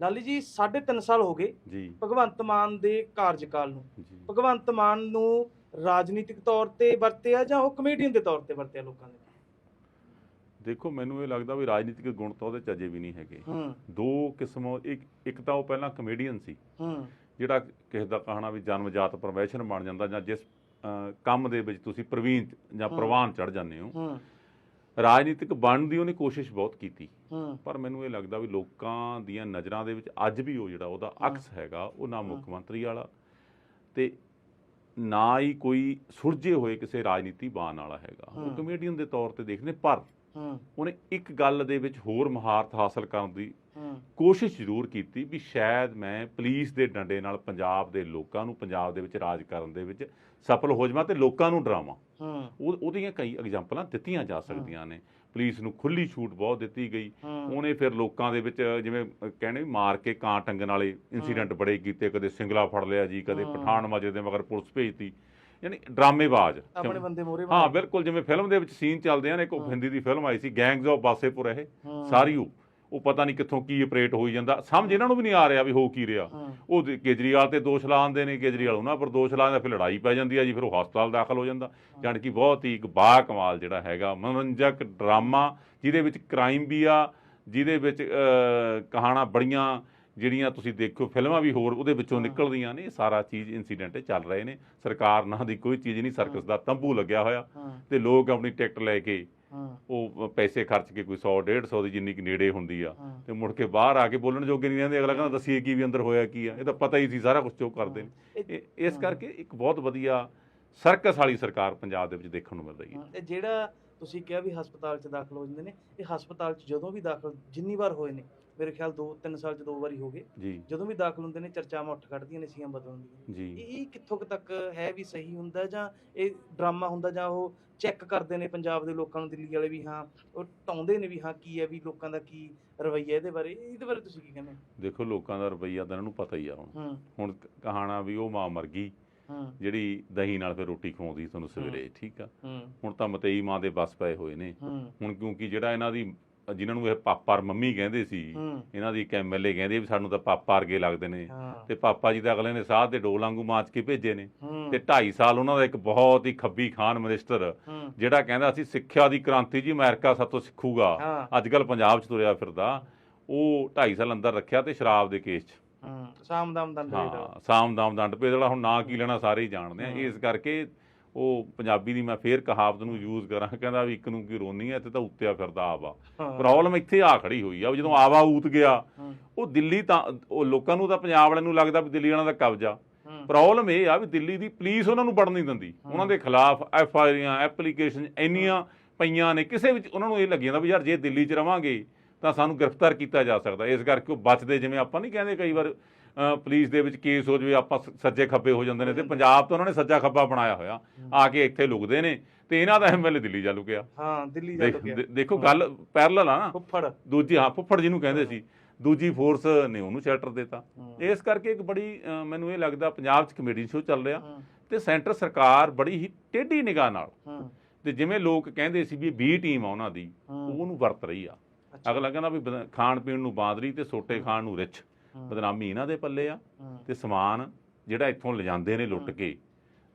ਲਾਲੀ ਜੀ 3.5 ਸਾਲ ਹੋ ਗਏ ਜੀ। ਭਗਵੰਤ ਮਾਨ ਦੇ ਕਾਰਜਕਾਲ ਨੂੰ। ਭਗਵੰਤ ਮਾਨ ਨੂੰ ਰਾਜਨੀਤਿਕ ਤੌਰ ਤੇ ਵਰਤਿਆ ਜਾਂ ਉਹ ਕਮੇਡੀਅਨ ਦੇ ਤੌਰ ਤੇ ਵਰਤਿਆ ਲੋਕਾਂ ਨੇ ਦੇਖੋ ਮੈਨੂੰ ਇਹ ਲੱਗਦਾ ਵੀ ਰਾਜਨੀਤਿਕ ਗੁਣ ਤਾਂ ਉਹਦੇ ਚ ਅਜੇ ਵੀ ਨਹੀਂ ਹੈਗੇ। ਹੂੰ। ਦੋ ਕਿਸਮ ਇੱਕ ਇੱਕ ਤਾਂ ਉਹ ਪਹਿਲਾਂ ਕਮੇਡੀਅਨ ਸੀ। ਹੂੰ। ਜਿਹੜਾ ਕਿਸੇ ਦਾ ਕਹਣਾ ਵੀ ਜਨਮਜਾਤ ਪ੍ਰੋਫੈਸ਼ਨ ਬਣ ਜਾਂਦਾ ਜਾਂ ਜਿਸ ਕੰਮ ਦੇ ਵਿੱਚ ਤੁਸੀਂ ਪ੍ਰਵੀਨ ਜਾਂ। ਪ੍ਰਵਾਨ ਚੜ ਜਾਂਦੇ ਹੋ। ਹੂੰ। ਰਾਜਨੀਤਿਕ ਬਣਨ ਦੀ ਉਹਨੇ ਕੋਸ਼ਿਸ਼ ਬਹੁਤ ਕੀਤੀ। ਪਰ ਮੈਨੂੰ ਇਹ ਲੱਗਦਾ ਵੀ ਲੋਕਾਂ ਦੀਆਂ ਨਜ਼ਰਾਂ ਦੇ ਵਿੱਚ ਅੱਜ ਵੀ ਉਹ ਜਿਹੜਾ ਉਹਦਾ। ਅਕਸ ਹੈਗਾ ਉਹ ਨਾ ਮੁੱਖ। ਮੰਤਰੀ ਵਾਲਾ। ਤੇ ਨਾ ਹੀ ਕੋਈ ਸੁਲਝੇ ਹੋਏ ਕਿਸੇ ਰਾਜਨੀਤੀ ਬਾਣ ਵਾਲਾ ਹੈਗਾ। ਉਹ। ਕਮੇਡੀਅਨ ਦੇ ਤੌਰ ਤੇ ਦੇਖਦੇ ਪਰ ਉਹਨੇ ਇੱਕ ਗੱਲ ਦੇ ਵਿੱਚ ਹੋਰ ਮਹਾਰਤ ਹਾਸਲ ਕਰਨ ਦੀ ਕੋਸ਼ਿਸ਼ ਜ਼ਰੂਰ ਕੀਤੀ ਵੀ ਸ਼ਾਇਦ ਮੈਂ ਪੁਲਿਸ ਦੇ ਡੰਡੇ ਨਾਲ ਪੰਜਾਬ ਦੇ ਲੋਕਾਂ ਨੂੰ ਪੰਜਾਬ ਦੇ ਵਿੱਚ ਰਾਜ ਕਰਨ ਦੇ ਵਿੱਚ ਸਫਲ ਹੋ ਜਾਵਾਂ ਤੇ ਲੋਕਾਂ ਨੂੰ ਡਰਾਵਾਂ। ਉਹਦੀਆਂ ਕਈ ਐਗਜ਼ਾਮਪਲਾਂ ਦਿੱਤੀਆਂ ਜਾ ਸਕਦੀਆਂ ਨੇ। ਪੁਲਿਸ ਨੂੰ ਖੁੱਲੀ ਛੂਟ ਬਹੁਤ ਦਿੱਤੀ ਗਈ। ਉਹਨੇ ਫਿਰ ਲੋਕਾਂ ਦੇ ਵਿੱਚ ਜਿਵੇਂ ਕਹਿੰਦੇ ਮਾਰ ਕੇ ਕਾਂ ਟੰਗਣ ਵਾਲੇ ਇਨਸੀਡੈਂਟ ਬੜੇ ਕੀਤੇ ਕਦੇ ਸਿੰਗਲਾ ਫੜ ਲਿਆ ਜੀ ਕਦੇ। ਪਠਾਨ ਮਾਜਰੇ ਦੇ ਮਗਰ ਪੁਲਿਸ ਭੇਜਤੀ। ਯਾਨੀ ਡਰਾਮੇਬਾਜ਼। ਆਪਣੇ ਬੰਦੇ ਮੋਰੇ ਹਾਂ ਬਿਲਕੁਲ ਜਿਵੇਂ ਫਿਲਮ ਦੇ ਵਿੱਚ ਸੀਨ ਚੱਲਦੇ ਆ ਨੇ ਇੱਕ। ਹਿੰਦੀ ਦੀ ਫਿਲਮ ਆਈ ਸੀ ਗੈਂਗਸ ਆਫ ਬਾਸੇਪੁਰ ਇਹ ਸਾਰੀ ਉਹ। ਉਹ ਪਤਾ ਨਹੀਂ ਕਿੱਥੋਂ ਕੀ ਆਪਰੇਟ ਹੋਈ ਜਾਂਦਾ। ਸਮਝ ਇਹਨਾਂ ਨੂੰ ਵੀ ਨਹੀਂ ਆ ਰਿਹਾ ਵੀ ਹੋ ਕੀ ਰਿਹਾ। ਉਹ ਕੇਜਰੀਵਾਲ ਤੇ ਦੋਸ਼ ਲਾਉਂਦੇ ਨੇ ਕੇਜਰੀਵਾਲ ਉਹਨਾਂ ਪਰ ਦੋਸ਼ ਲਾਉਂਦਾ ਫਿਰ ਲੜਾਈ ਪੈ ਜਾਂਦੀ ਹੈ ਜੀ ਫਿਰ ਉਹ ਹਸਪਤਾਲ ਦਾਖਲ ਹੋ ਜਾਂਦਾ। ਜਾਣੀ ਕਿ ਬਹੁਤ ਹੀ ਇੱਕ ਬਾ ਕਮਾਲ ਜਿਹੜਾ ਹੈਗਾ ਮਨੋਰੰਜਕ ਡਰਾਮਾ ਜਿਹਦੇ ਵਿੱਚ ਕ੍ਰਾਈਮ ਵੀ ਆ ਜਿਹਦੇ ਵਿੱਚ ਕਹਾਣਾ ਬੜੀਆਂ ਜਿਹੜੀਆਂ ਤੁਸੀਂ ਦੇਖੋ ਫਿਲਮਾਂ ਵੀ ਹੋਰ ਉਹਦੇ ਵਿੱਚੋਂ। ਨਿਕਲਦੀਆਂ ਨੇ ਇਹ ਸਾਰਾ ਚੀਜ਼ ਇਨਸੀਡੈਂਟ ਚੱਲ ਰਹੇ ਨੇ। ਸਰਕਾਰ ਨਾਂ ਦੀ ਕੋਈ ਚੀਜ਼ ਨਹੀਂ ਸਰਕਸ ਦਾ ਤੰਬੂ ਲੱਗਿਆ ਹੋਇਆ ਤੇ ਲੋਕ ਆਪਣੀ ਟਿਕਟ ਲੈ ਕੇ ਉਹ ਪੈਸੇ ਖਰਚ ਕੇ ਕੋਈ 100 150 ਦੀ ਜਿੰਨੀ ਕਿ ਨੇੜੇ ਹੁੰਦੀ ਆ ਤੇ ਮੁੜ ਕੇ ਬਾਹਰ ਆ ਕੇ ਬੋਲਣ ਜੋਗੇ ਨਹੀਂ ਰਹਿੰਦੇ ਅਗਲਾ ਕਹਿੰਦਾ ਦੱਸੀਏ ਕੀ ਵੀ ਅੰਦਰ ਹੋਇਆ ਕੀ ਆ ਇਹ ਤਾਂ ਪਤਾ ਹੀ ਸੀ ਸਾਰਾ ਕੁਝ ਜੋ ਕਰਦੇ ਨੇ। ਇਸ। ਕਰਕੇ ਇੱਕ ਬਹੁਤ ਵਧੀਆ ਸਰਕਸ ਵਾਲੀ ਸਰਕਾਰ ਪੰਜਾਬ ਦੇ ਵਿੱਚ ਦੇਖਣ ਨੂੰ ਮਿਲ ਰਹੀ ਹੈ। ਇਹ ਜਿਹੜਾ ਤੁਸੀਂ ਕਿਹਾ ਵੀ ਹਸਪਤਾਲ 'ਚ ਦਾਖਲ ਹੋ ਜਾਂਦੇ ਨੇ ਇਹ ਹਸਪਤਾਲ 'ਚ ਜਦੋਂ ਵੀ ਦਾਖਲ ਜਿੰਨੀ ਵਾਰ ਹੋਏ ਨੇ ਮੇਰੇ ਖਿਆਲ 2-3 ਸਾਲ 'ਚ ਦੋ ਵਾਰੀ ਹੋ ਗਏ। ਜੀ। ਜਦੋਂ ਵੀ ਦਾਖਲ ਹੁੰਦੇ ਨੇ ਚਰਚਾਵਾਂ ਉੱਠ ਖੜਦੀਆਂ ਨੇ ਸੀਐਮ ਬਦਲਣ ਦੀਆਂ ਇਹ ਕਿੱਥੋਂ ਤੱਕ ਹੈ ਵੀ ਸਹੀ ਹੁੰਦਾ ਜਾਂ ਇਹ ਡਰਾਮਾ ਹੁੰਦਾ ਜਾਂ ਉਹ ਚੈੱਕ ਕਰਦੇ ਨੇ ਪੰਜਾਬ ਦੇ ਲੋਕਾਂ ਨੂੰ ਦਿੱਲੀ ਵਾਲੇ ਵੀ ਹਾਂ ਉਹ ਟਾਉਂਦੇ ਨੇ ਵੀ ਹਾਂ ਕੀ ਹੈ ਵੀ ਲੋਕਾਂ ਦਾ ਕੀ ਰਵੱਈਆ ਇਹਦੇ ਬਾਰੇ? ਇਹਦੇ ਬਾਰੇ ਤੁਸੀਂ ਕੀ ਕਹਿੰਦੇ? ਦੇਖੋ ਲੋਕਾਂ ਦਾ ਰਵੱਈਆ ਤਾਂ ਇਹਨਾਂ ਨੂੰ ਪਤਾ ਹੀ ਆ ਹੁਣ। ਹੁਣ ਕਹਾਣਾ ਵੀ ਉਹ ਮਾਂ ਮਰ ਗਈ ਜਿਹੜੀ ਦਹੀਂ ਨਾਲ ਫਿਰ ਰੋਟੀ ਖਵਾਉਂਦੀ ਤੁਹਾਨੂੰ ਸਵੇਰੇ ਠੀਕ ਆ? ਹੁਣ ਤਾਂ ਮਤਈ ਮਾਂ ਦੇ ਬਸ ਪਏ ਹੋਏ ਨੇ। ਹੁਣ ਕਿਉਂਕਿ ਜਿਹੜਾ ਇਹਨਾਂ ਦੀ ਜਿਨ੍ਹਾਂ ਨੂੰ ਇਹ ਪਾਪਾ ਔਰ ਮੰਮੀ ਕਹਿੰਦੇ ਸੀ ਇਹਨਾਂ ਦੀ ਇੱਕ ਐਮਐਲਏ ਕਹਿੰਦੇ ਵੀ ਸਾਨੂੰ ਤਾਂ ਪਾਪਾ ਵਰਗੇ ਲੱਗਦੇ ਨੇ। ਤੇ ਪਾਪਾ ਜੀ ਤਾਂ ਅਗਲੇ ਨੇ ਸਾਹ ਤੇ ਡੋਲ ਵਾਂਗੂ ਮਾਚ ਕੇ ਭੇਜੇ ਨੇ। ਤੇ 2.5 ਸਾਲ ਉਹਨਾਂ ਦਾ ਇੱਕ ਬਹੁਤ ਹੀ ਖੱਬੀ ਖਾਨ ਮਿਨਿਸਟਰ ਜਿਹੜਾ ਕਹਿੰਦਾ ਸੀ ਸਿੱਖਿਆ ਦੀ ਕ੍ਰਾਂਤੀ ਜੀ ਅਮਰੀਕਾ ਸਾਤੋਂ ਸਿੱਖੂਗਾ। ਹਾਂ। ਅੱਜ ਕੱਲ ਪੰਜਾਬ 'ਚ ਤੁਰਿਆ ਫਿਰਦਾ। ਉਹ 2.5 ਸਾਲ ਅੰਦਰ ਰੱਖਿਆ ਤੇ ਸ਼ਰਾਬ ਦੇ ਕੇਸ 'ਚ। ਹੂੰ ਸਾਮ ਦਾਮ ਦੰਡ ਰੇਟ ਹਾਂ ਸਾਮ ਦਾਮ ਦੰਡ ਜਿਹੜਾ ਹੁਣ ਨਾਂ ਕੀ ਲੈਣਾ ਸਾਰੇ ਹੀ ਜਾਣਦੇ ਆ। ਇਸ ਕਰਕੇ ਉਹ ਪੰਜਾਬੀ ਦੀ ਮੈਂ ਫੇਰ ਕਹਾਵਤ ਨੂੰ ਯੂਜ਼ ਕਰਾਂ ਕਹਿੰਦਾ ਵੀ ਇੱਕ ਨੂੰ ਕੀ ਰੋਨੀ ਹੈ ਤੇ ਤਾਂ ਉੱਤਿਆ ਫਿਰਦਾ ਆਵਾ ਪ੍ਰੋਬਲਮ ਇੱਥੇ ਆ ਖੜੀ ਹੋਈ ਆ ਜਦੋਂ ਆਵਾ ਊਤ ਗਿਆ ਉਹ ਦਿੱਲੀ ਤਾਂ ਉਹ ਲੋਕਾਂ ਨੂੰ ਤਾਂ ਪੰਜਾਬ ਵਾਲਿਆਂ ਨੂੰ ਲੱਗਦਾ ਵੀ ਦਿੱਲੀ ਵਾਲਿਆਂ ਦਾ ਕਬਜ਼ਾ। ਪ੍ਰੋਬਲਮ ਇਹ ਆ ਵੀ ਦਿੱਲੀ ਦੀ ਪੁਲਿਸ ਉਹਨਾਂ ਨੂੰ ਵੜਨ ਨਹੀਂ ਦਿੰਦੀ। ਉਹਨਾਂ ਦੇ ਖਿਲਾਫ ਐਫ ਆਈਆਂ ਐਪਲੀਕੇਸ਼ਨ ਇੰਨੀਆਂ ਪਈਆਂ ਨੇ ਕਿਸੇ ਵਿੱਚ ਉਹਨਾਂ ਨੂੰ ਇਹ ਲੱਗੀ ਜਾਂਦਾ ਵੀ ਯਾਰ ਜੇ ਦਿੱਲੀ 'ਚ ਰਵਾਂਗੇ ਤਾਂ ਸਾਨੂੰ ਗ੍ਰਿਫਤਾਰ ਕੀਤਾ ਜਾ ਸਕਦਾ। ਇਸ ਕਰਕੇ ਉਹ ਬਚਦੇ ਜਿਵੇਂ ਆਪਾਂ ਨਹੀਂ ਕਹਿੰਦੇ ਕਈ ਵਾਰ ਪੁਲਿਸ ਦੇ ਵਿੱਚ ਕੇਸ ਹੋ ਜਾਵੇ ਆਪਾਂ ਸੱਜੇ ਖੱਬੇ ਹੋ ਜਾਂਦੇ ਨੇ ਤੇ ਪੰਜਾਬ ਤੋਂ ਉਹਨਾਂ ਨੇ ਸੱਜਾ ਖੱਬਾ ਬਣਾਇਆ ਹੋਇਆ। ਆ ਕੇ ਇੱਥੇ ਲੁਕਦੇ ਨੇ ਤੇ ਇਹਨਾਂ ਦਾ ਐਮਐਲਏ ਦਿੱਲੀ ਜਾ ਲੁਕਿਆ। ਹਾਂ ਦਿੱਲੀ ਜਾ ਦੇ- ਦੇਖੋ ਗੱਲ ਪੈਰਲਲ ਆ ਨਾ। ਫੁੱਫੜ। ਦੂਜੀ ਹਾਂ ਫੁੱਫੜ ਜਿਹਨੂੰ ਕਹਿੰਦੇ ਸੀ। ਦੂਜੀ ਫੋਰਸ ਨੇ ਉਹਨੂੰ ਸ਼ੈਲਟਰ ਦਿੱਤਾ। ਇਸ ਕਰਕੇ ਇੱਕ ਬੜੀ ਮੈਨੂੰ ਇਹ ਲੱਗਦਾ ਪੰਜਾਬ 'ਚ ਕਮੇਡੀ ਸ਼ੋਅ ਚੱਲ ਰਿਹਾ ਤੇ ਸੈਂਟਰ ਸਰਕਾਰ ਬੜੀ ਹੀ ਟੇਢੀ ਨਿਗਾਹ ਨਾਲ। ਤੇ ਜਿਵੇਂ ਲੋਕ ਕਹਿੰਦੇ ਸੀ ਵੀ ਬੀ ਟੀਮ ਆ ਉਹਨਾਂ ਦੀ। ਉਹਨੂੰ ਵਰਤ ਰਹੀ ਆ। ਅਗਲਾ ਕਹਿੰਦਾ ਵੀ ਖਾਣ ਪੀਣ ਨੂੰ ਬਾਂਦਰੀ ਤੇ ਸੋਟੇ ਖਾਣ ਨੂੰ ਰਿਚ ਹੂੰ। ਬਦਨਾਮੀ ਇਹਨਾਂ ਦੇ ਪੱਲੇ ਆ। ਤੇ ਸਮਾਨ ਜਿਹੜਾ ਇੱਥੋਂ ਲਿਜਾਂਦੇ ਨੇ ਲੁੱਟ ਕੇ।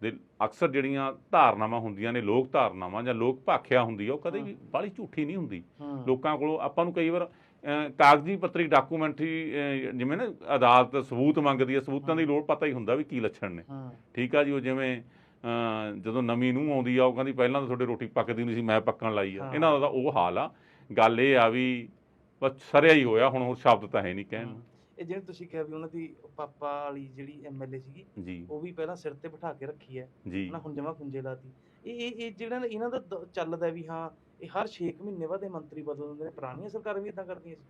ਦੇ ਅਕਸਰ ਜਿਹੜੀਆਂ ਧਾਰਨਾਵਾਂ ਹੁੰਦੀਆਂ ਨੇ ਲੋਕ ਧਾਰਨਾਵਾਂ ਜਾਂ ਲੋਕ ਭਾਖਿਆ ਹੁੰਦੀ ਆ ਉਹ ਕਦੇ ਵੀ ਬਾਹਲੀ ਝੂਠੀ ਨਹੀਂ ਹੁੰਦੀ। ਲੋਕਾਂ ਕੋਲੋਂ ਆਪਾਂ ਨੂੰ ਕਈ ਵਾਰ ਕਾਗਜ਼ੀ ਪੱਤਰੀ ਡਾਕੂਮੈਂਟਰੀ ਜਿਵੇਂ ਨਾ ਅਦਾਲਤ ਸਬੂਤ ਮੰਗਦੀ ਹੈ ਸਬੂਤਾਂ ਦੀ ਲੋੜ ਪਤਾ ਹੀ ਹੁੰਦਾ ਵੀ ਕੀ ਲੱਛਣ ਨੇ। ਠੀਕ ਆ ਜੀ ਉਹ ਜਿਵੇਂ ਜਦੋਂ ਨਵੀਂ ਨੂੰ ਆਉਂਦੀ ਆ ਉਹ ਕਹਿੰਦੀ ਪਹਿਲਾਂ ਤਾਂ ਤੁਹਾਡੇ ਰੋਟੀ ਪੱਕਦੀ ਨਹੀਂ ਸੀ ਮੈਂ ਪੱਕਣ ਲਾਈ ਆ। ਇਹਨਾਂ ਦਾ ਉਹ ਹਾਲ ਆ। ਗੱਲ ਇਹ ਆ ਵੀ ਬਸ ਸਰਿਆ ਹੀ ਹੋਇਆ ਹੁਣ ਹੋਰ ਸ਼ਬਦ ਤਾਂ ਹੈ ਨਹੀਂ ਕਹਿਣ ਨੂੰ। ਇਹ ਜਿਵੇਂ ਤੁਸੀਂ ਕਿਹਾ ਵੀ ਉਹਨਾਂ ਦੀ ਪਾਪਾ ਵਾਲੀ ਜਿਹੜੀ ਐਮਐਲਏ ਸੀਗੀ ਜੀ। ਉਹ ਵੀ ਪਹਿਲਾਂ ਸਿਰ ਤੇ ਬਿਠਾ ਕੇ ਰੱਖੀ ਹੈ ਜੀ। ਹੁਣ ਜਮਾ ਖੁੰਝੇ ਲਾਤੀ। ਇਹ ਇਹ ਇਹ ਜਿਹੜਾ ਇਹਨਾਂ ਦਾ ਦ- ਚੱਲਦਾ ਵੀ ਹਾਂ ਇਹ ਹਰ 6 ਮਹੀਨੇ ਬਾਅਦ ਇਹ ਮੰਤਰੀ ਬਦਲ ਦਿੰਦੇ ਨੇ ਪੁਰਾਣੀਆਂ ਸਰਕਾਰਾਂ ਵੀ ਇਦਾਂ ਕਰਦੀਆਂ ਸੀ।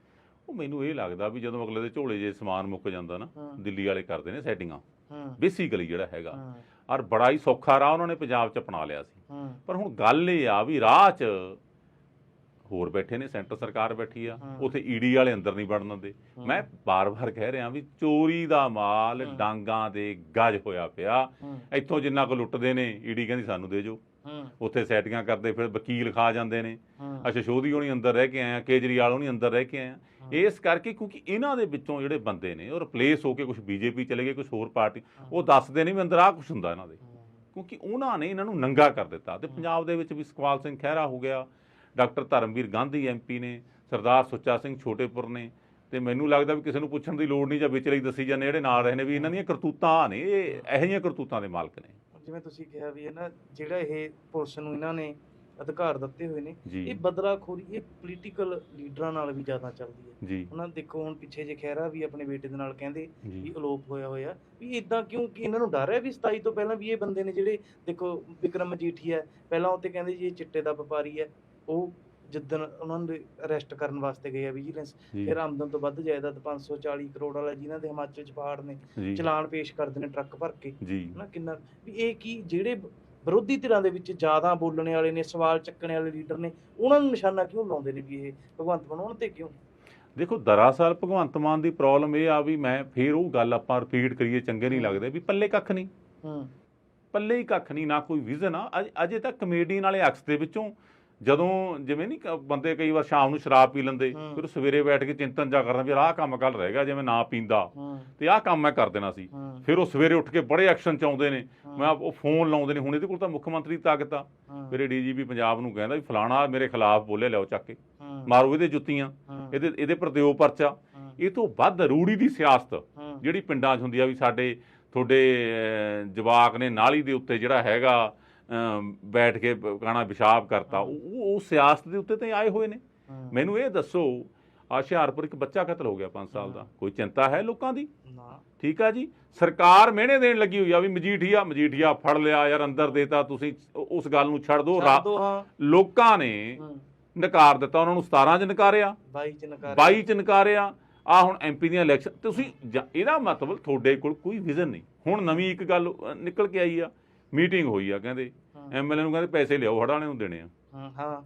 ਉਹ ਮੈਨੂੰ ਇਹ ਲੱਗਦਾ ਵੀ ਜਦੋਂ ਅਗਲੇ ਦੇ ਝੋਲੇ ਜੇ ਸਮਾਨ ਮੁੱਕ ਜਾਂਦਾ ਨਾ ਹਾਂ। ਦਿੱਲੀ ਵਾਲੇ ਕਰਦੇ ਨੇ ਸੈਟਿੰਗਾਂ। ਹਾਂ। ਬੇਸਿਕਲੀ ਜਿਹੜਾ ਹੈਗਾ। ਹਾਂ। ਔਰ ਬੜਾ ਹੀ ਸੌਖਾ ਰਾਹ ਉਹਨਾਂ ਨੇ ਪੰਜਾਬ 'ਚ ਅਪਣਾ ਲਿਆ ਸੀ। ਹਾਂ। ਪਰ ਹੁਣ ਗੱਲ ਇਹ ਆ ਵੀ ਰਾਹ 'ਚ ਹੋਰ ਬੈਠੇ ਨੇ ਸੈਂਟਰ ਸਰਕਾਰ ਬੈਠੀ ਆ। ਉਥੇ ਈਡੀ ਵਾਲੇ ਅੰਦਰ ਨਹੀਂ ਵੜਨ ਦਿੰਦੇ। ਮੈਂ ਬਾਰ-ਬਾਰ ਕਹਿ ਰਿਹਾ ਵੀ ਚੋਰੀ ਦਾ ਮਾਲ। ਡਾਂਗਾਂ ਦੇ ਗੱਜ ਹੋਇਆ ਪਿਆ। ਇੱਥੋਂ ਜਿੰਨਾ ਕੋ ਲੁੱਟਦੇ ਨੇ ਈਡੀ ਕਹਿੰਦੀ ਸਾਨੂੰ ਦੇ ਜੋ। ਉੱਥੇ ਸੈਟਿੰਗਾਂ ਕਰਦੇ ਫਿਰ ਵਕੀਲ ਖਾ ਜਾਂਦੇ ਨੇ। ਅੱਛਾ ਸ਼ੋਧੀ ਹੋਣੀ ਅੰਦਰ ਰਹਿ ਕੇ ਆਇਆ ਕੇਜਰੀਵਾਲ ਹੋਣੀ ਅੰਦਰ ਰਹਿ ਕੇ ਆਇਆ ਇਸ ਕਰਕੇ ਕਿਉਂਕਿ ਇਹਨਾਂ ਦੇ ਵਿੱਚੋਂ ਜਿਹੜੇ ਬੰਦੇ ਨੇ ਉਹ ਰਿਪਲੇਸ ਹੋ ਕੇ ਕੁਝ ਬੀਜੇਪੀ ਚਲੇ ਗਏ ਕੁਝ ਹੋਰ ਪਾਰਟੀ ਉਹ ਦੱਸਦੇ ਨਹੀਂ ਵੀ ਅੰਦਰ ਆ ਕੁਝ ਹੁੰਦਾ ਇਹਨਾਂ ਦੇ। ਕਿਉਂਕਿ ਉਹਨਾਂ ਨੇ ਇਹਨਾਂ ਨੂੰ ਨੰਗਾ ਕਰ ਦਿੱਤਾ। ਤੇ ਪੰਜਾਬ ਦੇ ਵਿੱਚ ਵੀ ਸੁਖਪਾਲ ਸਿੰਘ ਖਹਿਰਾ ਹੋ ਗਿਆ ਡਾਕਟਰ ਧਰਮਵੀਰ ਗਾਂਧੀ ਐਮਪੀ ਨੇ ਸਰਦਾਰ ਸੁੱਚਾ ਸਿੰਘ ਛੋਟੇਪੁਰ ਨੇ ਤੇ ਮੈਨੂੰ ਲੱਗਦਾ ਵੀ ਕਿਸੇ ਨੂੰ ਪੁੱਛਣ ਦੀ ਲੋੜ ਨਹੀਂ ਜਾਂ ਵਿਚਲੇ ਹੀ ਦੱਸੀ ਜਾਂਦੇ ਜਿਹੜੇ ਨਾਲ ਰਹੇ ਨੇ ਵੀ ਇਹਨਾਂ ਦੀਆਂ ਕਰਤੂਤਾਂ ਨੇ ਇਹ ਇਹੋ ਜਿਹੀਆਂ ਕਰਤੂਤਾਂ ਦੇ ਮਾਲਕ ਨੇ। ਜਿਵੇਂ ਤੁਸੀਂ ਕਿਹਾ ਵੀ ਇਹ ਨਾ ਜਿਹੜਾ ਇਹ ਪੁਲਿਸ ਨੂੰ ਇਹਨਾਂ ਨੇ ਅਧਿਕਾਰ ਦਿੱਤੇ ਹੋਏ ਨੇ ਇਹ ਬਦਲਾਖੋਰੀ ਇਹ ਪੋਲੀਟੀਕਲ ਲੀਡਰਾਂ ਨਾਲ ਵੀ ਜ਼ਿਆਦਾ ਚੱਲਦੀ ਹੈ। ਉਹਨਾਂ ਦੇਖੋ ਹੁਣ ਪਿੱਛੇ ਜੇ ਖਹਿਰਾ ਵੀ ਆਪਣੇ ਬੇਟੇ ਦੇ ਨਾਲ ਕਹਿੰਦੇ ਵੀ ਅਲੋਪ ਹੋਇਆ ਹੋਇਆ ਵੀ ਇਦਾਂ ਕਿਉਂ ਕਿ ਇਹਨਾਂ ਨੂੰ ਡਰ ਹੈ ਵੀ 27 ਤੋਂ ਪਹਿਲਾਂ ਵੀ ਇਹ ਬੰਦੇ ਨੇ ਜਿਹੜੇ ਦੇਖੋ ਵਿਕਰਮ ਮਜੀਠੀ ਹੈ ਪਹਿਲਾਂ ਉੱਤੇ ਕਹਿੰਦੇ ਜੀ ਇਹ ਚਿੱਟੇ ਦਾ ਵਪਾਰੀ ਹੈ ਉਹ ਜਿੱਦਣ ਉਹਨਾਂ ਨੂੰ ਅਰੈਸਟ ਕਰਨ ਵਾਸਤੇ ਗਏ ਆ ਵਿਜੀਲੈਂਸ ਜੀ। ਫਿਰ ਆਮਦਨ ਤੋਂ ਵੱਧ ਜਾਇਦਾਦ 540 ਕਰੋੜ ਵਾਲਾ ਜਿਨ੍ਹਾਂ ਦੇ ਹਿਮਾਚਲ ਚ ਪਹਾੜ ਨੇ ਜੀ। ਚਲਾਨ ਪੇਸ਼ ਕਰਦੇ ਨੇ ਟਰੱਕ ਭਰ ਕੇ। ਜੀ। ਹਨਾ ਕਿੰਨਾ ਵੀ ਇਹ ਕੀ ਜਿਹੜੇ ਵਿਰੋਧੀ ਧਿਰਾਂ ਦੇ ਵਿੱਚ ਜ਼ਿਆਦਾ ਬੋਲਣ ਵਾਲੇ ਨੇ ਸਵਾਲ ਚੱਕਣ ਵਾਲੇ ਲੀਡਰ ਨੇ ਉਹਨਾਂ ਨੂੰ ਨਿਸ਼ਾਨਾ ਕਿਉਂ ਲਾਉਂਦੇ ਨੇ ਵੀ ਇਹ ਭਗਵੰਤ ਮਾਨ ਉਹਨਾਂ ਤੇ ਕਿਉਂ? ਦੇਖੋ ਦਰਅਸਲ ਭਗਵੰਤ ਮਾਨ ਦੀ ਪ੍ਰੋਬਲਮ ਇਹ ਆ ਵੀ ਮੈਂ ਫੇਰ ਉਹ ਗੱਲ ਆਪਾਂ ਰਿਪੀਟ ਕਰੀਏ ਚੰਗੇ ਨਹੀਂ ਲੱਗਦੇ ਵੀ ਪੱਲੇ ਕੱਖ ਨਹੀਂ। ਹੂੰ। ਪੱਲੇ ਹੀ ਕੱਖ ਨਹੀਂ ਨਾ ਕੋਈ ਵਿਜ਼ਨ ਆ। ਅਜ- ਅਜੇ ਤੱਕ ਕਮੇਡੀਅਨ ਵਾਲੇ ਅਕਸ ਦੇ ਵਿੱਚੋਂ ਜਦੋਂ ਜਿਵੇਂ ਨਹੀਂ ਬੰਦੇ ਕਈ ਵਾਰ ਸ਼ਾਮ ਨੂੰ ਸ਼ਰਾਬ ਪੀ ਲੈਂਦੇ। ਫਿਰ ਸਵੇਰੇ ਬੈਠ ਕੇ ਚਿੰਤਨ ਜਾ ਕਰਨਾ ਵੀ ਆਹ ਕੰਮ ਕੱਲ ਰਹਿ ਜਿਵੇਂ ਨਾ ਪੀਂਦਾ। ਤੇ ਆਹ ਕੰਮ ਮੈਂ ਕਰ ਦੇਣਾ ਸੀ। ਫਿਰ ਉਹ ਸਵੇਰੇ ਉੱਠ ਕੇ ਬੜੇ ਐਕਸ਼ਨ ਚ ਆਉਂਦੇ ਨੇ। ਮੈਂ ਉਹ ਫੋਨ ਲਾਉਂਦੇ ਨੇ। ਹੁਣ ਇਹਦੇ ਕੋਲ ਤਾਂ ਮੁੱਖ ਮੰਤਰੀ ਦੀ ਤਾਕਤ ਆ। ਮੇਰੇ ਡੀਜੀਪੀ ਪੰਜਾਬ ਨੂੰ ਕਹਿੰਦਾ ਵੀ ਫਲਾਣਾ ਮੇਰੇ ਖਿਲਾਫ ਬੋਲੇ ਲਿਆਓ ਚੱਕ ਕੇ। ਮਾਰੋ ਇਹਦੇ ਜੁੱਤੀਆਂ। ਇਹਦੇ ਇਹਦੇ ਪਰ ਦਿਓ ਪਰਚਾ। ਇਹ ਤੋਂ ਵੱਧ ਰੂੜੀ ਦੀ ਸਿਆਸਤ ਜਿਹੜੀ ਪਿੰਡਾਂ 'ਚ ਹੁੰਦੀ ਆ ਵੀ ਸਾਡੇ ਤੁਹਾਡੇ ਜਵਾਕ ਨੇ ਨਾਲੀ ਦੇ ਉੱਤੇ ਜਿਹੜਾ ਹੈਗਾ ਬੈਠ ਕੇ ਗਾਣਾ ਪਿਸ਼ਾਬ ਕਰਤਾ। ਉਹ ਸਿਆਸਤ ਦੇ ਉੱਤੇ ਤੇ ਆਏ ਹੋਏ ਨੇ। ਮੈਨੂੰ ਇਹ ਦੱਸੋ ਆ ਹੁਸ਼ਿਆਰਪੁਰ ਇੱਕ ਬੱਚਾ ਕਤਲ ਹੋ ਗਿਆ 5 ਸਾਲ ਦਾ। ਕੋਈ ਚਿੰਤਾ ਹੈ ਲੋਕਾਂ ਦੀ? ਨਾ। ਠੀਕ ਆ ਜੀ? ਸਰਕਾਰ ਮਿਹਣੇ ਦੇਣ ਲੱਗੀ ਹੋਈ ਆ ਵੀ ਮਜੀਠੀਆ ਮਜੀਠੀਆ ਫੜ ਲਿਆ ਯਾਰ ਅੰਦਰ ਦੇਤਾ ਤੁਸੀਂ ਉਸ ਗੱਲ ਨੂੰ ਛੱਡ ਦਿਓ ਰਾ- ਲੋਕਾਂ ਨੇ ਨਕਾਰ ਦਿੱਤਾ ਉਹਨਾਂ ਨੂੰ 17 ਚ ਨਕਾਰਿਆ। 22 ਚ ਨਕਾਰ 22 ਚ ਨਕਾਰਿਆ। ਆ ਹੁਣ ਐਮਪੀ ਦੀਆਂ ਇਲੈਕਸ਼ਨ ਤੁਸੀਂ ਜਾਂ- ਇਹਦਾ ਮਤਲਬ ਤੁਹਾਡੇ ਕੋਲ ਕੋਈ ਵਿਜ਼ਨ ਨਹੀਂ। ਹੁਣ ਨਵੀਂ ਇੱਕ ਗੱਲ ਅ, ਨਿਕਲ ਕੇ ਆਈ ਆ। ਮੀਟਿੰਗ ਹੋਈ ਆ ਕਹਿੰਦੇ। ਐਮਐਲਏ ਨੂੰ ਕਹਿੰਦੇ ਪੈਸੇ ਲਿਆਓ ਹੜਾਣੇ ਨੂੰ ਦੇਣੇ ਆ। ਹਾਂ। ਹਾਂ।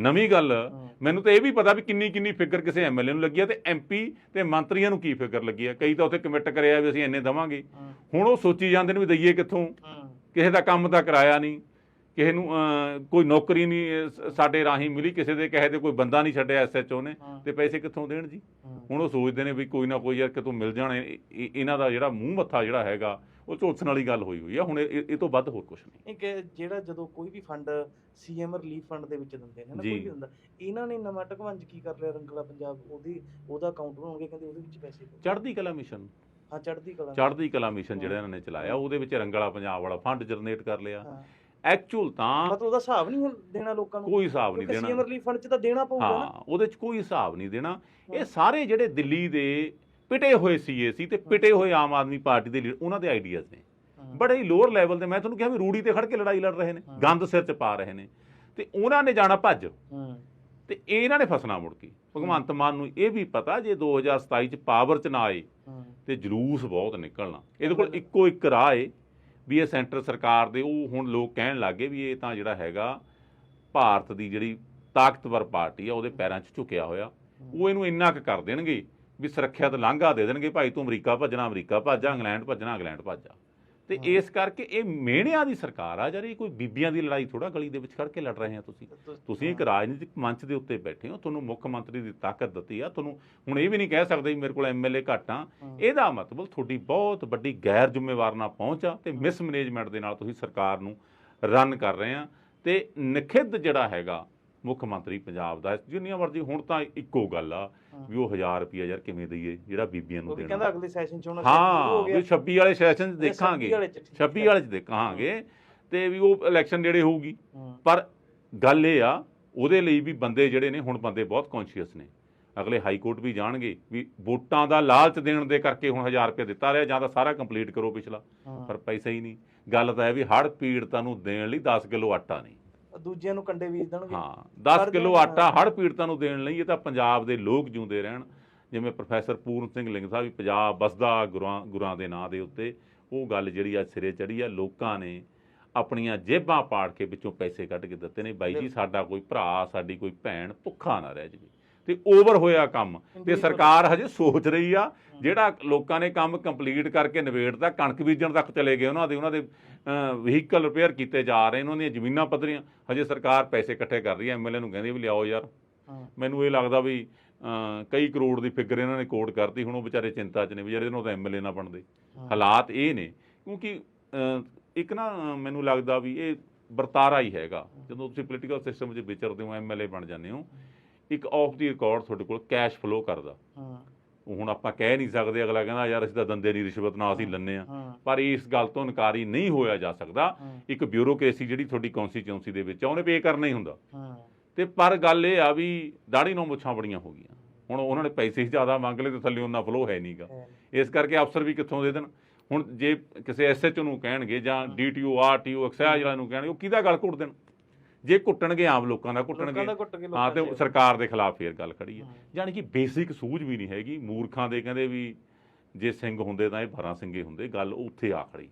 ਨਵੀਂ ਗੱਲ। ਮੈਨੂੰ ਤਾਂ ਇਹ ਵੀ ਪਤਾ ਵੀ ਕਿੰਨੀ ਕਿੰਨੀ ਫਿਕਰ ਕਿਸੇ ਐਮਐਲਏ ਨੂੰ ਲੱਗੀ ਆ ਤੇ ਐਮਪੀ ਤੇ ਮੰਤਰੀਆਂ ਨੂੰ ਕੀ ਫਿਕਰ ਲੱਗੀ ਆ? ਕਈ ਤਾਂ ਉੱਥੇ ਕਮਿਟ ਕਰਿਆ ਵੀ ਅਸੀਂ ਇੰਨੇ ਦਵਾਂਗੇ। ਹੁਣ ਉਹ ਸੋਚੀ ਜਾਂਦੇ ਨੇ ਵੀ ਦਈਏ ਕਿੱਥੋਂ? ਕਿਸੇ ਦਾ ਕੰਮ ਤਾਂ ਕਰਾਇਆ ਨਹੀਂ। ਕਿਸੇ ਨੂੰ ਕੋਈ ਨੌਕਰੀ ਨਹੀਂ ਸਾਡੇ ਰਾਹੀਂ ਮਿਲੀ ਕਿਸੇ ਦੇ ਕਹੇ ਤੇ ਕੋਈ ਬੰਦਾ ਨਹੀਂ ਛੱਡਿਆ ਐਸਐਚਓ ਨੇ ਤੇ ਪੈਸੇ ਕਿੱਥੋਂ ਦੇਣ ਜੀ। ਹੁਣ ਉਹ ਸੋਚਦੇ ਨੇ ਵੀ ਕੋਈ ਨਾ ਕੋਈ ਯਾਰ ਕਿਤੋਂ ਮਿਲ ਜਾਣੇ ਇਹ- ਇਹ- ਇਹਨਾਂ ਦਾ ਜਿਹੜਾ ਮੂੰਹ ਮੱਥਾ ਜਿਹੜਾ ਹੈਗਾ ਉਹ ਝੋਲਸਣ ਵਾਲੀ ਗੱਲ ਹੋਈ ਹੋਈ ਆ ਹੁਣ ਇਹ ਤੋਂ ਵੱਧ ਹੋਰ ਕੁਝ ਨਹੀਂ। ਇੱਕ ਜਿਹੜਾ ਜਦੋਂ ਕੋਈ ਵੀ ਫੰਡ ਸੀਐਮ ਰਿਲੀਫ ਫੰਡ ਦੇ ਵਿੱਚ ਦਿੰਦੇ ਨੇ ਨਾ। ਕੋਈ ਵੀ ਇਹਨਾਂ ਨੇ ਨਵਾਂ ਟਕਵੰਜ ਕੀ ਕਰ ਲਿਆ ਰੰਗਲਾ ਪੰਜਾਬ? ਉਹਦੀ ਉਹਦਾ ਅਕਾਊਂਟ ਬਣਾਉਣਗੇ ਕਹਿੰਦੇ ਉਹਦੇ ਵਿੱਚ ਪੈਸੇ। ਚੜ੍ਹਦੀ ਕਲਾ ਮਿਸ਼ਨ। ਹਾਂ ਚੜ੍ਹਦੀ ਕਲਾ। ਚੜ੍ਹਦੀ ਕਲਾ ਮਿਸ਼ਨ ਜਿਹੜਾ ਇਹਨਾਂ ਨੇ ਚਲਾਇਆ ਉਹਦੇ ਵਿੱਚ ਰੰਗਲਾ ਪੰਜਾਬ ਵਾਲਾ ਫੰਡ ਜਨਰੇਟ ਕਰ ਲਿਆ। ਐਕਚੁਅਲ ਤਾਂ ਮਤਲਬ ਉਹਦਾ ਹਿਸਾਬ ਨਹੀਂ ਹੁਣ ਦੇਣਾ ਲੋਕਾਂ ਨੂੰ? ਕੋਈ ਹਿਸਾਬ ਨਹੀਂ ਕਿਉਂਕਿ ਸੀਐਮ ਦੇਣਾ ਰਿਲੀਫ ਫੰਡ 'ਚ ਤਾਂ ਦੇਣਾ ਪਊਗਾ ਨਾ। ਹਾਂ ਉਹਦੇ 'ਚ ਕੋਈ ਹਿਸਾਬ ਨਹੀਂ ਦੇਣਾ। ਇਹ। ਸਾਰੇ ਜਿਹੜੇ ਦਿੱਲੀ ਦੇ ਪਿਟੇ ਹੋਏ ਸੀਏ ਸੀ ਤੇ ਪਿਟੇ ਹੋਏ ਆਮ ਆਦਮੀ ਪਾਰਟੀ ਦੇ ਲੀਡਰ ਉਹਨਾਂ ਦੇ ਆਈਡੀਆਜ਼ ਨੇ। ਬੜੇ ਹੀ ਲੋਅਰ ਲੈਵਲ ਤੇ ਮੈਂ ਤੁਹਾਨੂੰ ਕਿਹਾ ਵੀ ਰੂੜੀ ਤੇ ਖੜ ਕੇ ਲੜਾਈ ਲੜ ਰਹੇ ਨੇ ਹਾਂ। ਗੰਦ ਸਿਰ 'ਚ ਪਾ ਰਹੇ ਨੇ। ਤੇ ਉਹਨਾਂ ਨੇ ਜਾਣਾ ਭੱਜ। ਹਾਂ। ਤੇ ਇਹਨਾਂ ਨੇ ਫਸਣਾ ਮੁੜ ਕੇ। ਭਗਵੰਤ ਮਾਨ ਨੂੰ ਇਹ ਵੀ ਪਤਾ ਜੇ 2027 ਚ ਪਾਵਰ ਚ ਨਾ ਆਏ ਹਾਂ। ਤੇ ਜਲੂਸ ਬਹੁਤ ਨਿਕਲਣਾ। ਇਹਦੇ ਕੋਲ ਇੱਕੋ ਇੱਕ ਰਾਹ ਏ। ਵੀ ਇਹ ਸੈਂਟਰ ਸਰਕਾਰ ਦੇ, ਉਹ ਹੁਣ ਲੋਕ ਕਹਿਣ ਲੱਗੇ ਵੀ ਇਹ ਤਾਂ ਜਿਹੜਾ ਹੈਗਾ ਭਾਰਤ ਦੀ ਜਿਹੜੀ ਤਾਕਤਵਰ ਪਾਰਟੀ ਆ, ਉਹਦੇ ਪੈਰਾਂ 'ਚ ਝੁਕਿਆ ਹੋਇਆ। ਉਹ ਇਹਨੂੰ ਇੰਨਾ ਕੁ ਕਰ ਦੇਣਗੇ ਵੀ ਸੁਰੱਖਿਅਤ ਲਾਂਘਾ ਦੇ ਦੇਣਗੇ, ਭਾਈ ਤੂੰ ਅਮਰੀਕਾ ਭੱਜਣਾ, ਅਮਰੀਕਾ ਭੱਜਾ ਇੰਗਲੈਂਡ ਭੱਜਣਾ, ਇੰਗਲੈਂਡ ਭੱਜਾ ਤੇ। ਇਸ ਕਰਕੇ ਇਹ ਮਿਹਣਿਆਂ ਦੀ ਸਰਕਾਰ ਆ ਜਿਹੜੀ ਕੋਈ ਬੀਬੀਆਂ ਦੀ ਲੜਾਈ ਥੋੜਾ ਗਲੀ ਦੇ ਵਿੱਚ ਖੜ ਕੇ ਲੜ ਰਹੇ ਆ ਤੁਸੀਂ। ਤੁਸੀਂ ਇੱਕ ਰਾਜਨੀਤਿਕ ਮੰਚ ਦੇ ਉੱਤੇ ਬੈਠੇ ਹੋ ਤੁਹਾਨੂੰ ਮੁੱਖ ਮੰਤਰੀ ਦੀ ਤਾਕਤ ਦਿੱਤੀ ਆ ਤੁਹਾਨੂੰ ਹੁਣ ਇਹ ਵੀ ਨਹੀਂ ਕਹਿ ਸਕਦੇ ਵੀ ਮੇਰੇ ਕੋਲ ਐਮਐਲਏ ਘੱਟ ਆ। ਇਹਦਾ ਮਤਲਬ ਤੁਹਾਡੀ ਬਹੁਤ ਵੱਡੀ ਗੈਰ ਜ਼ਿੰਮੇਵਾਰ ਨਾਲ ਪਹੁੰਚ ਆ ਤੇ ਮਿਸਮੈਨੇਜਮੈਂਟ ਦੇ ਨਾਲ ਤੁਸੀਂ ਸਰਕਾਰ ਨੂੰ ਰਨ ਕਰ ਰਹੇ ਆ। ਤੇ ਨਿਖਿੱਧ ਜਿਹੜਾ ਹੈਗਾ ਮੁੱਖ ਮੰਤਰੀ ਪੰਜਾਬ ਦਾ। ਜਿੰਨੀਆਂ ਮਰਜ਼ੀ ਹੁਣ ਤਾਂ ਇੱਕੋ ਗੱਲ ਆ। ਵੀ ਉਹ 1000 ਰੁਪਿਆ ਯਾਰ ਕਿਵੇਂ ਦਈਏ ਜਿਹੜਾ ਬੀਬੀਆਂ ਨੂੰ ਦੇਣਾ। ਕਹਿੰਦਾ ਅਗਲੇ ਸੈਸ਼ਨ 'ਚ ਹੁਣ ਹਾਂ ਵੀ 26 ਵਾਲੇ ਸੈਸ਼ਨ 'ਚ ਇਹ 26 ਦੇਖਾਂਗੇ ਵਾਲੇ 'ਚ ਠੀਕ 26 ਵਾਲੇ 'ਚ ਦੇਖਾਂਗੇ ਤੇ ਵੀ ਉਹ ਇਲੈਕਸ਼ਨ ਨੇੜੇ ਹੋਊਗੀ। ਪਰ ਗੱਲ ਇਹ ਆ ਉਹਦੇ ਲਈ ਵੀ ਬੰਦੇ ਜਿਹੜੇ ਨੇ ਹੁਣ ਬੰਦੇ ਬਹੁਤ ਕੌਨਸ਼ੀਅਸ ਨੇ। ਅਗਲੇ ਹਾਈ ਕੋਰਟ ਵੀ ਜਾਣਗੇ ਵੀ ਵੋਟਾਂ ਦਾ ਲਾਲਚ ਦੇਣ ਦੇ ਕਰਕੇ ਹੁਣ 1000 ਰੁਪਏ ਦਿੱਤਾ ਰਿਹਾ ਜਾਂ ਤਾਂ ਸਾਰਾ ਕੰਪਲੀਟ ਕਰੋ ਪਿਛਲਾ। ਪਰ ਪੈਸਾ ਹੀ ਨਹੀਂ। ਗੱਲ ਤਾਂ ਇਹ ਵੀ ਹੜ ਪੀੜਤਾਂ ਨੂੰ ਦੇਣ ਲਈ 10 ਕਿਲੋ ਆਟਾ ਨਹੀਂ। ਦੂਜਿਆਂ ਨੂੰ ਕੰਡੇ ਵੇਚ ਦੇਣਗੇ। ਹਾਂ 10 ਪਰ ਕਿਲੋ ਆਟਾ ਹੜ ਪੀੜਤਾਂ ਨੂੰ ਦੇਣ ਲਈ ਇਹ ਤਾਂ ਪੰਜਾਬ ਦੇ ਲੋਕ ਜਿਉਂਦੇ ਰਹਿਣ। ਜਿਵੇਂ ਪ੍ਰੋਫੈਸਰ ਪੂਰਨ ਸਿੰਘ ਲਿੰਗ ਸਾਹਿਬ ਵੀ ਪੰਜਾਬ ਬਸਦਾ ਗੁਰਾਂ ਗੁਰਾਂ ਦੇ ਨਾਂ ਦੇ ਉੱਤੇ। ਉਹ ਗੱਲ ਜਿਹੜੀ ਅੱਜ ਸਿਰੇ ਚੜੀ ਆ ਲੋਕਾਂ ਨੇ ਆਪਣੀਆਂ ਜੇਬਾਂ ਪਾੜ ਕੇ ਵਿੱਚੋਂ ਪੈਸੇ ਕੱਢ ਕੇ ਦਿੱਤੇ ਨੇ। ਬਾਈ ਜੀ। ਸਾਡਾ ਕੋਈ ਭਰਾ ਸਾਡੀ ਕੋਈ ਭੈਣ ਭੁੱਖਾ ਨਾ ਰਹਿ ਜਾਵੇ। ਤੇ ਓਵਰ ਹੋਇਆ ਕੰਮ। ਤੇ। ਸਰਕਾਰ ਹਜੇ ਸੋਚ ਰਹੀ ਆ ਜਿਹੜਾ ਲੋਕਾਂ ਨੇ ਕੰਮ ਕੰਪਲੀਟ ਕਰਕੇ ਨਿਬੇੜਦਾ ਕਣਕ ਬੀਜਣ ਤੱਕ ਚਲੇ ਗਏ ਉਹਨਾਂ ਦੇ ਉਹਨਾਂ ਦੇ ਵਹੀਕਲ ਰਿਪੇਅਰ ਕੀਤੇ ਜਾ ਰਹੇ ਨੇ ਉਹਨਾਂ ਦੀਆਂ ਜ਼ਮੀਨਾਂ ਪੱਧਰੀਆਂ। ਹਜੇ ਸਰਕਾਰ ਪੈਸੇ ਇਕੱਠੇ ਕਰ ਰਹੀ ਹੈ ਐਮਐਲਏ ਨੂੰ ਕਹਿੰਦੀ ਵੀ ਲਿਆਓ ਯਾਰ। ਮੈਨੂੰ ਇਹ ਲੱਗਦਾ ਵੀ ਕਈ ਕਰੋੜ ਦੀ ਫਿਗਰ ਇਹਨਾਂ ਨੇ ਕੋਟ ਕਰਤੀ ਹੁਣ ਉਹ ਵਿਚਾਰੇ ਚਿੰਤਾ 'ਚ ਨੇ ਵਿਚਾਰੇ ਇਹਨਾਂ ਤਾਂ ਐਮਐਲਏ ਨਾ ਬਣਦੇ। ਹਾਲਾਤ ਇਹ ਨੇ ਕਿਉਂਕਿ ਇੱਕ ਨਾ ਮੈਨੂੰ ਲੱਗਦਾ ਵੀ ਇਹ ਵਰਤਾਰਾ ਹੀ ਹੈਗਾ। ਜਦੋਂ ਤੁਸੀਂ ਪੋਲੀਟੀਕਲ ਸਿਸਟਮ ਵਿੱਚ ਵਿਚਰਦੇ ਹੋ ਐਮਐਲਏ ਬਣ ਜਾਂਦੇ ਹੋ ਇੱਕ ਆਫ ਦੀ ਰਿਕਾਰਡ ਤੁਹਾਡੇ ਕੋਲ ਕੈਸ਼ ਫਲੋ ਕਰਦਾ। ਹਾਂ। ਹੁਣ ਆਪਾਂ ਕਹਿ ਨਹੀਂ ਸਕਦੇ ਅਗਲਾ ਕਹਿੰਦਾ ਯਾਰ ਅਸੀਂ ਤਾਂ ਦੰਦੇ ਦੀ ਰਿਸ਼ਵਤ ਨਾ ਅਸੀਂ ਲੰਨੇ ਆ। ਪਰ ਇਸ ਗੱਲ ਤੋਂ ਇਨਕਾਰੀ ਨਹੀਂ ਹੋਇਆ ਜਾ ਸਕਦਾ। ਇੱਕ ਬਿਊਰੋਕ੍ਰੇਸੀ ਜਿਹੜੀ ਤੁਹਾਡੀ ਕਨਸਟੀਚੁਐਂਸੀ ਦੇ ਵਿੱਚ ਆ ਉਹਨੇ ਪੇ ਕਰਨਾ ਹੀ ਹੁੰਦਾ। ਹਾਂ। ਤੇ ਪਰ ਗੱਲ ਇਹ ਆ ਵੀ ਦਾੜੀ ਨੂੰ ਮੁੱਛਾਂ ਬੜੀਆਂ ਹੋ ਗਈਆਂ। ਹੁਣ ਉਹਨਾਂ ਨੇ ਪੈਸੇ ਹੀ ਜ਼ਿਆਦਾ ਮੰਗ ਲਏ ਤੇ ਥੱਲੇ ਉਹਨਾਂ ਫਲੋ ਹੈ ਨਹੀਂਗਾ। ਇਸ ਕਰਕੇ ਅਫਸਰ ਵੀ ਕਿੱਥੋਂ ਦੇ ਦੇਣ? ਹੁਣ ਜੇ ਕਿਸੇ ਐਸਐਚਓ ਨੂੰ ਕਹਿਣਗੇ ਜਾਂ ਡੀਟੀਓ ਆਰਟੀਓ ਐਕਸਾਈਜ਼ ਵਾਲਿਆਂ ਨੂੰ ਕਹਿਣਗੇ ਉਹ ਕਿਹਦਾ ਗੱਲ ਘੁੱਟ ਦੇਣ? ਜੇ ਘੁੱਟਣਗੇ ਆਮ ਲੋਕਾਂ ਦਾ ਘੁੱਟਣਗੇ ਹਾਂ ਤੇ ਸਰਕਾਰ ਦੇ ਖਿਲਾਫ ਫੇਰ ਗੱਲ ਖੜੀ ਹੈ। ਹਾਂ। ਯਾਨੀ ਕਿ ਬੇਸਿਕ ਸੂਝ ਵੀ ਨਹੀਂ ਹੈਗੀ। ਮੂਰਖਾਂ ਦੇ ਕਹਿੰਦੇ ਵੀ ਜੇ ਸਿੰਘ ਹੁੰਦੇ ਤਾਂ ਇਹ 12 ਸਿੰਘੇ ਹੁੰਦੇ ਗੱਲ ਉੱਥੇ ਆ ਖੜੀ